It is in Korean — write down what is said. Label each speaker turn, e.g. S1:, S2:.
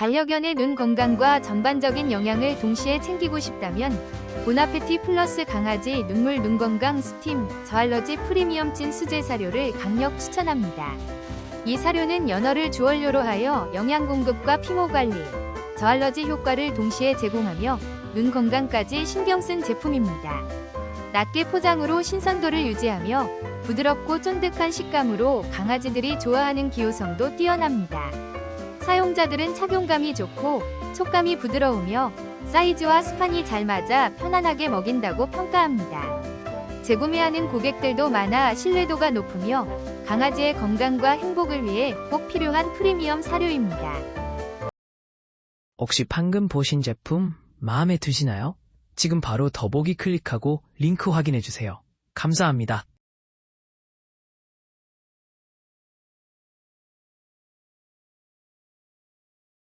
S1: 반려견의 눈 건강과 전반적인 영양을 동시에 챙기고 싶다면 보나페티 플러스 강아지 눈물 눈 건강 스팀 저알러지 프리미엄 찐 수제 사료를 강력 추천합니다. 이 사료는 연어를 주원료로 하여 영양 공급과 피모 관리, 저알러지 효과를 동시에 제공하며 눈 건강까지 신경 쓴 제품입니다. 낮게 포장으로 신선도를 유지하며 부드럽고 쫀득한 식감으로 강아지들이 좋아하는 기호성도 뛰어납니다. 사용자들은 착용감이 좋고 촉감이 부드러우며 사이즈와 스판이 잘 맞아 편안하게 먹인다고 평가합니다. 재구매하는 고객들도 많아 신뢰도가 높으며 강아지의 건강과 행복을 위해 꼭 필요한 프리미엄 사료입니다.
S2: 혹시 방금 보신 제품 마음에 드시나요? 지금 바로 더보기 클릭하고 링크 확인해 주세요. 감사합니다.